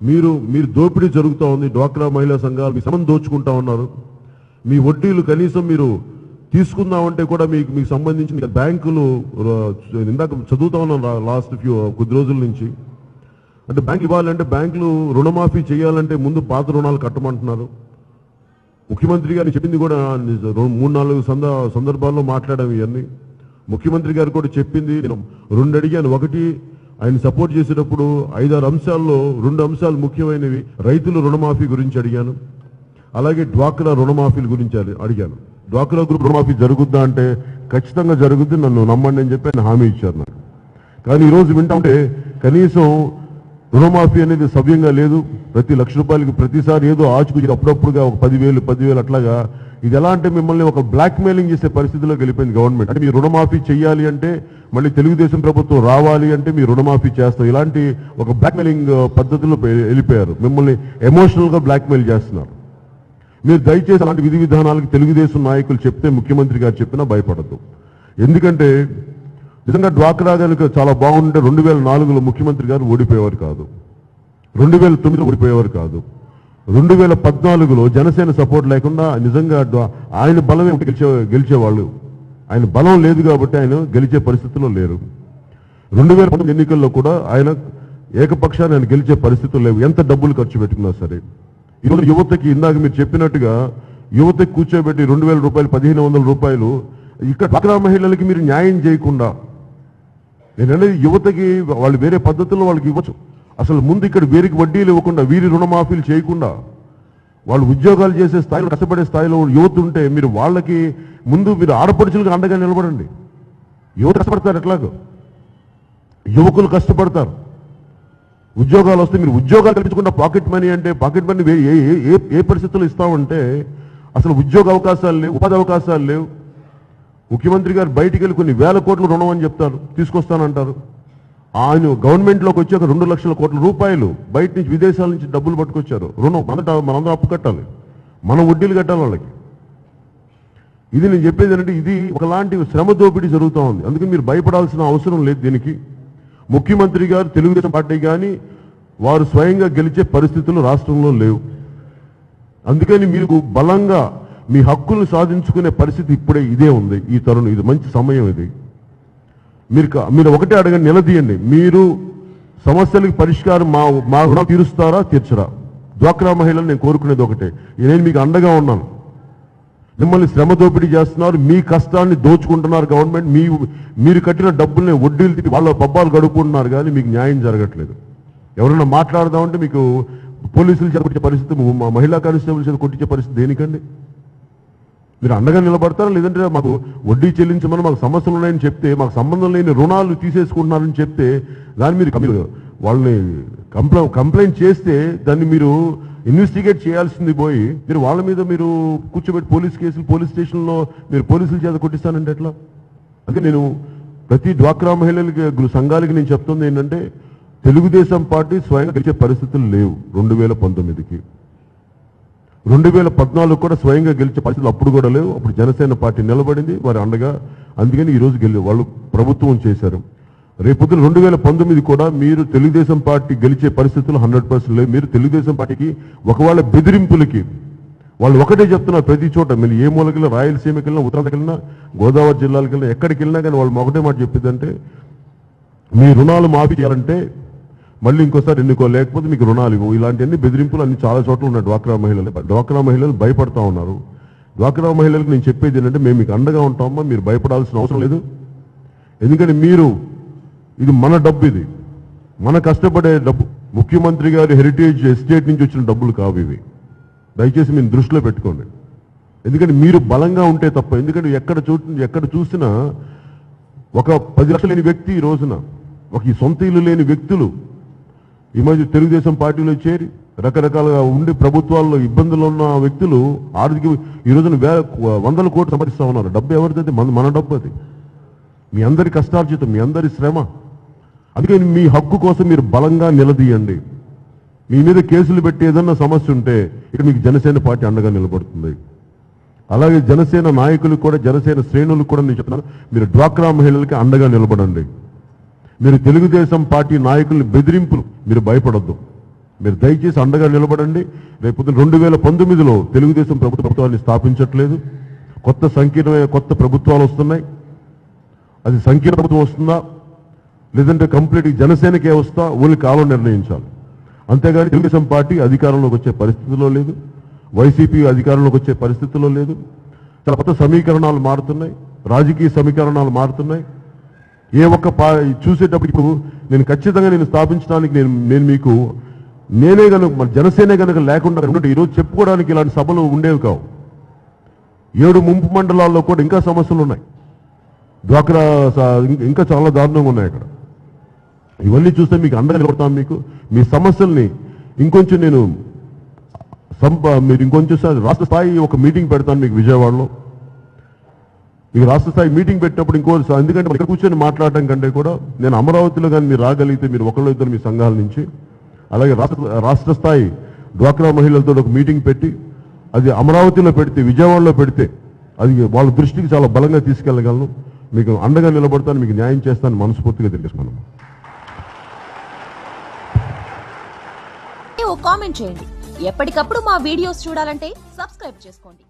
మీరు మీరు దోపిడీ జరుగుతూ ఉంది డ్వాక్రా మహిళా సంఘాలు మీ సమం దోచుకుంటా ఉన్నారు. మీ వడ్డీలు కనీసం మీరు తీసుకుందామంటే కూడా మీకు మీకు సంబంధించిన బ్యాంకులు ఇందాక చదువుతా ఉన్నాను లాస్ట్ ఫ్యూ కొద్ది రోజుల నుంచి. అంటే బ్యాంక్ ఇవ్వాలంటే బ్యాంకులు రుణమాఫీ చేయాలంటే ముందు పాత రుణాలు కట్టమంటున్నారు. ముఖ్యమంత్రి గారు చెప్పింది కూడా మూడు నాలుగు సంద సందర్భాల్లో మాట్లాడాము ఇవన్నీ. ముఖ్యమంత్రి గారు కూడా చెప్పింది నేను రెండు అడిగాను ఒకటి ఆయన సపోర్ట్ చేసేటప్పుడు ఐదారు అంశాల్లో రెండు అంశాలు ముఖ్యమైనవి. రైతుల రుణమాఫీ గురించి అడిగాను. అలాగే డ్వాక్రా రుణమాఫీల గురించి అడిగాను. డ్వాక్రా గ్రూప్ రుణమాఫీ జరుగుద్దా అంటే ఖచ్చితంగా జరుగుద్ది నన్ను నమ్మండి అని చెప్పి ఆయన హామీ ఇచ్చారు నాకు. కానీ ఈరోజు వింటుంటే కనీసం రుణమాఫీ అనేది సవ్యంగా లేదు. ప్రతి లక్ష రూపాయలకి ప్రతిసారి ఏదో ఆచుకు అప్పుడప్పుడుగా ఒక పదివేలు పదివేలు అట్లాగా ఇది ఎలా అంటే మిమ్మల్ని ఒక బ్లాక్ మెయిలింగ్ చేసే పరిస్థితిలో వెళ్ళిపోయింది గవర్నమెంట్ అంటే మీ రుణమాఫీ చేయాలి అంటే మళ్ళీ తెలుగుదేశం ప్రభుత్వం రావాలి అంటే మీ రుణమాఫీ చేస్తాం. ఇలాంటి ఒక బ్లాక్ మెయిలింగ్ uh, పద్ధతిలో వెళ్ళిపోయారు. మిమ్మల్ని ఎమోషనల్గా చేస్తున్నారు. మీరు దయచేసి అలాంటి విధి విధానాలకు తెలుగుదేశం నాయకులు చెప్తే ముఖ్యమంత్రి గారు చెప్పినా భయపడద్దు. ఎందుకంటే నిజంగా డ్వాక్రా కనుక చాలా బాగుంటే రెండు వేల నాలుగులో ముఖ్యమంత్రి గారు ఓడిపోయేవారు కాదు. రెండు వేల తొమ్మిదిలో ఓడిపోయేవారు కాదు. రెండు వేల పద్నాలుగులో జనసేన సపోర్ట్ లేకుండా నిజంగా ఆయన బలమే గెలిచే గెలిచేవాళ్ళు? ఆయన బలం లేదు కాబట్టి ఆయన గెలిచే పరిస్థితిలో లేరు. రెండు వేల ఎన్నికల్లో కూడా ఆయన ఏకపక్షాన్ని ఆయన గెలిచే పరిస్థితులు లేవు. ఎంత డబ్బులు ఖర్చు పెట్టుకున్నా సరే. ఈరోజు యువతకి ఇందాక మీరు చెప్పినట్టుగా యువతకి కూర్చోబెట్టి రెండు వేల రూపాయలు పదిహేను వందల రూపాయలు ఇక్కడ డ్వాక్రా మహిళలకి మీరు న్యాయం చేయకుండా నేను అనేది యువతకి వాళ్ళు వేరే పద్ధతుల్లో వాళ్ళకి ఇవ్వచ్చు. అసలు ముందు ఇక్కడ వీరికి వడ్డీలు ఇవ్వకుండా వీరి రుణమాఫీలు చేయకుండా వాళ్ళు ఉద్యోగాలు చేసే స్థాయిలో కష్టపడే స్థాయిలో యువత ఉంటే మీరు వాళ్ళకి ముందు మీరు ఆడపడుచులకు అండగా నిలబడండి. యువత కష్టపడతారు ఎట్లాగో యువకులు కష్టపడతారు. ఉద్యోగాలు వస్తే మీరు ఉద్యోగాలు కల్పించకుండా పాకెట్ మనీ అంటే పాకెట్ మనీ ఏ ఏ- ఏ పరిస్థితుల్లో ఇస్తామంటే అసలు ఉద్యోగ అవకాశాలు లేవు ఉపాధి అవకాశాలు లేవు. ముఖ్యమంత్రి గారు బయటికి వెళ్ళి కొన్ని వేల కోట్లు రుణం అని చెప్తారు తీసుకొస్తానంటారు. ఆయన గవర్నమెంట్లోకి వచ్చాక రెండు లక్షల కోట్ల రూపాయలు బయట నుంచి విదేశాల నుంచి డబ్బులు పట్టుకొచ్చారు. రుణం మన మనందరం అప్పు కట్టాలి. మనం వడ్డీలు కట్టాలి వాళ్ళకి. ఇది నేను చెప్పేది ఏంటంటే ఇది ఒకలాంటి శ్రమ దోపిడీ జరుగుతూ ఉంది. అందుకని మీరు భయపడాల్సిన అవసరం లేదు దీనికి. ముఖ్యమంత్రి గారు తెలుగుదేశం పార్టీ కానీ వారు స్వయంగా గెలిచే పరిస్థితులు రాష్ట్రంలో లేవు. అందుకని మీకు బలంగా మీ హక్కులను సాధించుకునే పరిస్థితి ఇప్పుడే ఇదే ఉంది. ఈ తరుణం ఇది మంచి సమయం ఇది. మీరు మీరు ఒకటే అడగండి నిలదీయండి. మీరు సమస్యలకు పరిష్కారం మా మా రుణం తీరుస్తారా తీర్చరా? డ్వాక్రా మహిళలు నేను కోరుకునేది ఒకటే. నేను మీకు అండగా ఉన్నాను. మిమ్మల్ని శ్రమ దోపిడీ చేస్తున్నారు మీ కష్టాన్ని దోచుకుంటున్నారు గవర్నమెంట్ మీ మీరు కట్టిన డబ్బుల్ని వడ్డీలు తిట్టి వాళ్ళ పబ్బాలు గడుపుకుంటున్నారు కానీ మీకు న్యాయం జరగట్లేదు. ఎవరైనా మాట్లాడదామంటే మీకు పోలీసులు చేపట్టే పరిస్థితి మహిళా కానిస్టేబుల్ చేత కొట్టించే పరిస్థితి దేనికండి? మీరు అండగా నిలబడతారా? లేదంటే మాకు వడ్డీ చెల్లించమని మాకు సమస్యలు ఉన్నాయని చెప్తే మాకు సంబంధం లేని రుణాలు తీసేసుకుంటున్నారని చెప్తే దాన్ని మీరు మీరు వాళ్ళని కంప్లై కంప్లైంట్ చేస్తే దాన్ని మీరు ఇన్వెస్టిగేట్ చేయాల్సింది పోయి మీరు వాళ్ళ మీద మీరు కూర్చోబెట్టి పోలీస్ కేసులు పోలీస్ స్టేషన్లో మీరు పోలీసుల చేత కొట్టిస్తానంటే ఎట్లా? అందుకే నేను ప్రతి డ్వాక్రా మహిళలకి సంఘాలకి నేను చెప్తుంది ఏంటంటే తెలుగుదేశం పార్టీ స్వయంగా గెలిచే పరిస్థితులు లేవు రెండు వేల పంతొమ్మిదికి. రెండు వేల పద్నాలుగు కూడా స్వయంగా గెలిచే పరిస్థితులు అప్పుడు కూడా లేవు. అప్పుడు జనసేన పార్టీ నిలబడింది. వారి అండగా అందుకని ఈ గెలి వాళ్ళు ప్రభుత్వం చేశారు. రేపొద్దున రెండు వేల పంతొమ్మిది కూడా మీరు తెలుగుదేశం పార్టీ గెలిచే పరిస్థితులు హండ్రెడ్ పర్సెంట్ లేవు. మీరు తెలుగుదేశం పార్టీకి ఒకవేళ బెదిరింపులకి వాళ్ళు ఒకటే చెప్తున్నారు ప్రతి చోట. మీరు ఏ మూలకెళ్ళినా రాయలసీమకి వెళ్ళినా ఉత్తరాంధ్రకి వెళ్ళినా గోదావరి జిల్లాలకు వెళ్ళినా ఎక్కడికి వెళ్ళినా కానీ వాళ్ళు ఒకటే మాట చెప్పిందంటే మీ రుణాలు మాఫీ చేయాలంటే మళ్ళీ ఇంకోసారి ఎన్నుకో లేకపోతే మీకు రుణాలు ఇవ్వు. ఇలాంటివన్నీ బెదిరింపులు అన్ని చాలా చోట్ల ఉన్నాయి. డ్వాక్రా మహిళలు. డ్వాక్రా మహిళలు భయపడతా ఉన్నారు. డ్వాక్రా మహిళలకు నేను చెప్పేది ఏంటంటే మేము మీకు అండగా ఉంటామా మీరు భయపడాల్సిన అవసరం లేదు. ఎందుకంటే మీరు ఇది మన డబ్బు ఇది. మన కష్టపడే డబ్బు. ముఖ్యమంత్రి గారి హెరిటేజ్ ఎస్టేట్ నుంచి వచ్చిన డబ్బులు కావు ఇవి. దయచేసి మీరు దృష్టిలో పెట్టుకోండి. ఎందుకంటే మీరు బలంగా ఉంటే తప్ప ఎందుకంటే ఎక్కడ చూ ఎక్కడ చూసినా ఒక పది లక్షలు లేని వ్యక్తి ఈ రోజున ఒక ఈ సొంత ఇల్లు లేని వ్యక్తులు ఈ మధ్య తెలుగుదేశం పార్టీలో చేరి రకరకాలుగా ఉండి ప్రభుత్వాల్లో ఇబ్బందులు ఉన్న వ్యక్తులు ఆర్థిక ఈ రోజున వేల వందల కోట్లు సంపాదిస్తా ఉన్నారు. డబ్బు ఎవరిది మన మన డబ్బు అది. మీ అందరి కష్టార్జితం మీ అందరి శ్రమ. అందుకని మీ హక్కు కోసం మీరు బలంగా నిలదీయండి. మీ మీద కేసులు పెట్టి ఏదన్నా సమస్య ఉంటే ఇక్కడ మీకు జనసేన పార్టీ అండగా నిలబడుతుంది. అలాగే జనసేన నాయకులకు కూడా జనసేన శ్రేణులకు కూడా నేను చెప్తున్నాను మీరు డ్వాక్రా మహిళలకి అండగా నిలబడండి. మీరు తెలుగుదేశం పార్టీ నాయకుల్ని బెదిరింపులు. మీరు భయపడొద్దు. మీరు దయచేసి అండగా నిలబడండి. రేపు రెండు వేల పంతొమ్మిదిలో తెలుగుదేశం ప్రభుత్వ ప్రభుత్వాన్ని స్థాపించట్లేదు. కొత్త సంకీర్ణమైన కొత్త ప్రభుత్వాలు వస్తున్నాయి. అది సంకీర్ణ ప్రభుత్వం వస్తుందా? లేదంటే కంప్లీట్ జనసేనకే వస్తా? ఊళ్ళకి కాలం నిర్ణయించాలి. అంతేగాని తెలుగుదేశం పార్టీ అధికారంలోకి వచ్చే పరిస్థితిలో లేదు. వైసీపీ అధికారంలోకి వచ్చే పరిస్థితిలో లేదు. చాలా కొత్త సమీకరణాలు మారుతున్నాయి. రాజకీయ సమీకరణాలు మారుతున్నాయి. ఏ ఒక్క పా చూసేటప్పుడు ఇప్పుడు నేను ఖచ్చితంగా నేను స్థాపించడానికి నేను నేను మీకు నేనే కనుక మన జనసేనే కనుక లేకుండా ఉంటే ఈరోజు చెప్పుకోవడానికి ఇలాంటి సభలు ఉండేవి కావు. ఏడు ముంపు మండలాల్లో కూడా ఇంకా సమస్యలు ఉన్నాయి. డ్వాక్రా స- ఇం- ఇంకా చాలా దారుణంగా ఉన్నాయి అక్కడ. ఇవన్నీ చూస్తే మీకు అండగా నిలబడతాను మీకు. మీ సమస్యల్ని ఇంకొంచెం నేను సంప మీరు ఇంకొంచెం రాష్ట్ర స్థాయి ఒక మీటింగ్ పెడతాను మీకు విజయవాడలో. ఇక రాష్ట్ర స్థాయి మీటింగ్ పెట్టినప్పుడు ఇంకో ఎందుకంటే ఇక్కడ కూర్చొని మాట్లాడటం కంటే కూడా నేను అమరావతిలో కానీ మీరు రాగలిగితే మీరు ఒకళ్ళు ఇద్దరు మీ సంఘాల నుంచి అలాగే రాష్ట్ర రాష్ట్ర స్థాయి డ్వాక్రా మహిళలతో ఒక మీటింగ్ పెట్టి అది అమరావతిలో పెడితే విజయవాడలో పెడితే అది వాళ్ళ దృష్టికి చాలా బలంగా తీసుకెళ్ళగలను. మీకు అండగా నిలబడతాను మీకు న్యాయం చేస్తాను మనస్ఫూర్తిగా తెలియజేసుకున్నాను కామెంట్ చేయండి. ఎప్పటికప్పుడు మా వీడియోస్ చూడాలంటే సబ్స్క్రైబ్ చేసుకోండి.